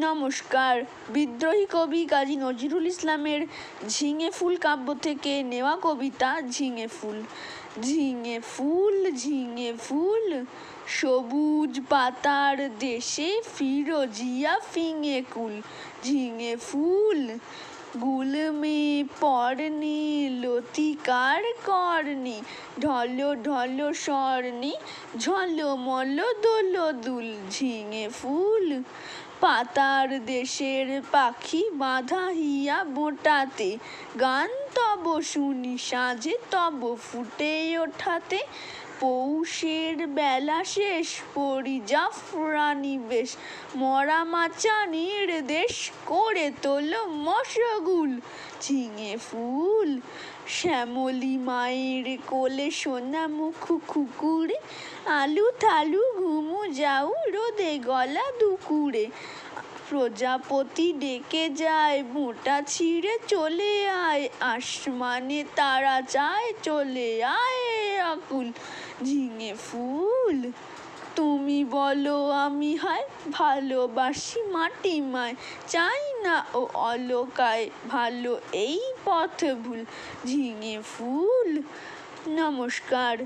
নমস্কার। বিদ্রোহী কবি কাজী নজরুল ইসলামের ঝিঙে ফুল কাব্য থেকে নেওয়া কবিতা ঝিঙে ফুল। ঝিঙে ফুল ঝিঙে ফুল, সবুজ পাতার দেশে ফিরোজিয়া ফিঙে কুল। ঝিঙে ফুল, গুলমে পর্ণে লতিকার কর্ণে ঢল ঢল স্বর্ণে ঝলমল দোল দুল। ঝিঙে ফুল পাতার দেশের পাখি বাধা হইয়া বোটাতে গান তব শুনি সাজে তব ফুটে ওঠাতে। পৌষের বেলা শেষ পরিজাফরানি বেশ। মরা মাচা নির্দেশ করে তোল মশগুল ঝিঙে ফুল। শ্যামলি মায়ের কোলে সোনা মুখ কুকুরে, আলু থালু ঘুমু যাও রোদে গলা দুকুরে। প্রজাপতি ডেকে যায়, মোটা ছিঁড়ে চলে আয়। আসমানে তারা চায়, চলে আয় আকুল। ঝিঙে ফুল। তুমি বলো, আমি হায়, ভালোবাসি মাটি মায়। চাই না ও অলকায়, ভালো এই পথ ভুল। ঝিঙে ফুল, নমস্কার।